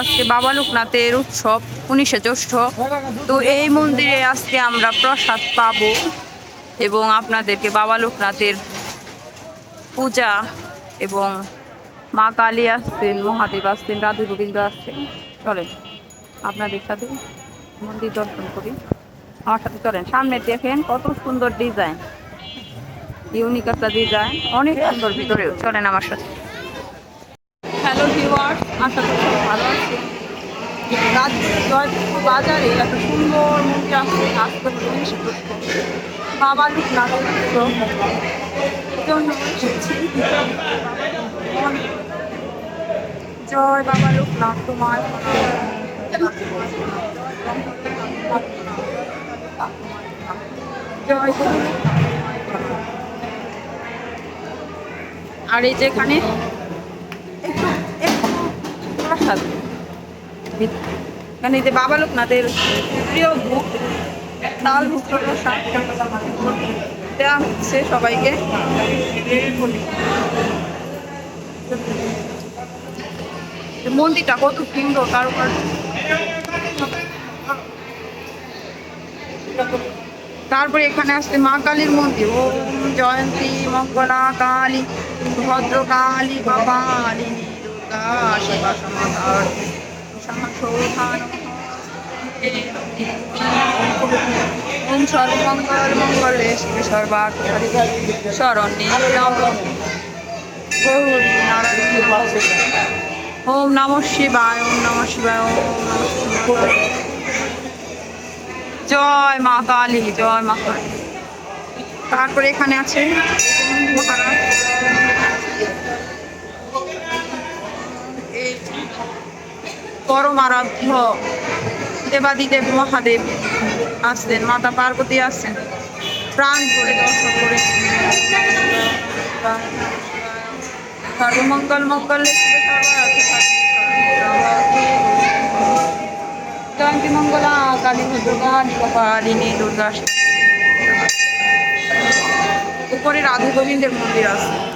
আজকে বাবা লোকনাথের উৎসব, উনিশে জ্যৈষ্ঠ। তো এই মন্দিরে আজকে আমরা প্রসাদ পাবো এবং আপনাদেরকে বাবা লোকনাথের পূজা এবং মা কালী আসছেন, মহাদেব আসছেন, রাধু গোবিন্দ আসছেন। চলেন, আপনাদের সাথে মন্দির দর্শন করি। আমার সাথে চলেন, সামনে দেখেন কত সুন্দর ডিজাইন। ইউনিক একটা ডিজাইন, অনেক সুন্দর ভিতরেও। চলেন আমার সাথে। হ্যালো ভিউয়ার্স আশা করি ভালো আছে। রাজপুর জয়পুর বাজারে একটা সুন্দর মন্দির আছে আজকে হলো। বাবা জন্য এসেছি জয় বাবা লোকনাথ তোমার জয় আর এই যেখানে এখানে যে বাবা লোকনাথের প্রিয় ভোগ তাল ভোগ দেওয়া হচ্ছে সবাইকে। মন্দিরটা কত সুন্দর, তার উপর তারপরে এখানে আসছে মা কালীর মন্দির। ওম জয়ন্তী, মঙ্গলা কালী ভদ্র কালী বাবা দুর্গা শিবা সমাধার সমাধান ওম সর্বমঙ্গল মঙ্গলে শিবে সর্বার্থ শরণ্যে নম গৌরী নারায়ণ ওম নম শিবায় ওম নম শিবায় ওম নম জয় মা কালী, জয় মা কালী। তারপরে এখানে আছে পরম আরাধ্য দেবাদিদেব মহাদেব আসছেন মাতা পার্বতী আসছেন। প্রাণ করে দর্শন করে সর্বমঙ্গল, মঙ্গল কালী উপরে রাধু গোবিন্দের মন্দির আছে।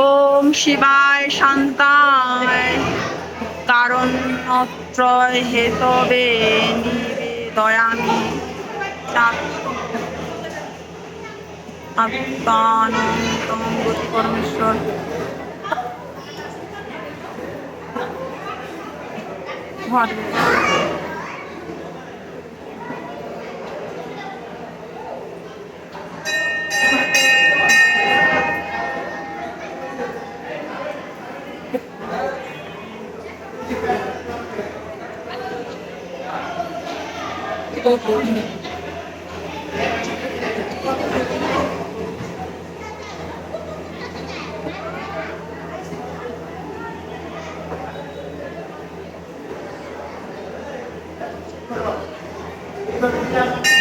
ওম শিবায় শান্তায়। কারণ ত্রয় হেতবে নিবেদয়ামি আত্মানন্তম পরমেশ্বর। মহাদেব তো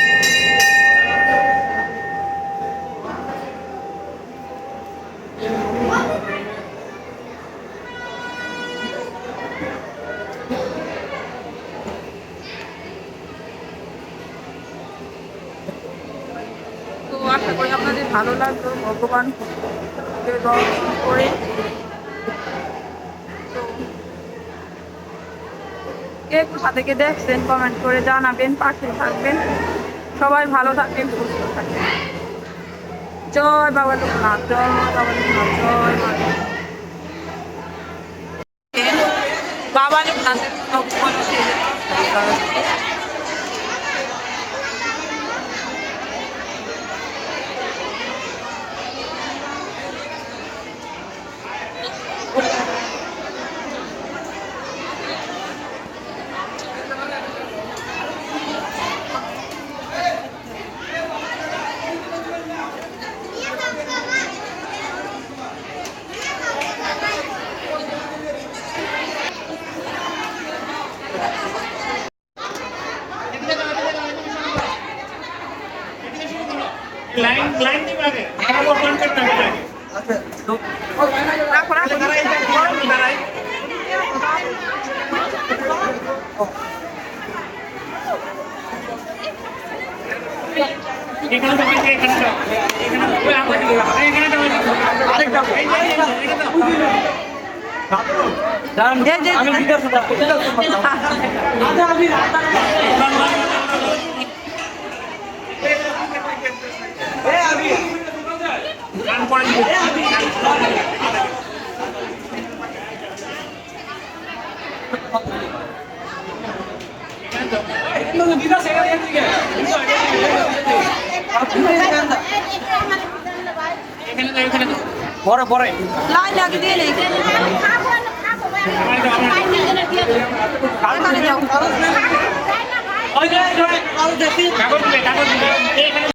ভালো লাগল, ভগবান দর্শন করে। কে কোথা থেকে দেখছেন কমেন্ট করে জানাবেন, পাশে থাকবেন। সবাই ভালো থাকবেন, সুস্থ থাকবেন। জয় বাবা লোকনাথ, জয় বাবা লোকনাথ, জয় মা বাবা लाइन लाइन नहीं मारे हमारा वो बंद करना है রাখো রাখো এখানে তো এখানে এখানে ওই আমাকে এখানে তো আরেকটা যে যে আমি বিকাশ গান পড়ে দিবে। এখানে পরে পরে লাইন আগে দিয়ে নেই কাগজ দিবে কাগজ দিবে এখানে